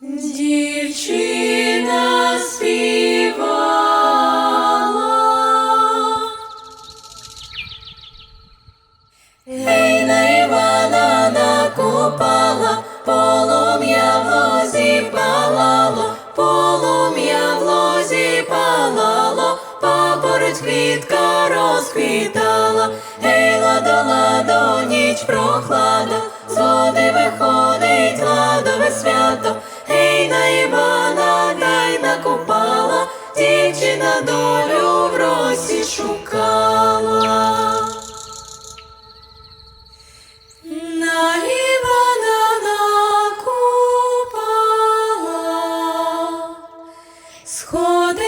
Дівчина співала. Гей на Івана накупала, полум'я в лозі палало, полум'я в лозі палало, папороть квітка розквіта. шукала. На Івана накупала, сходи.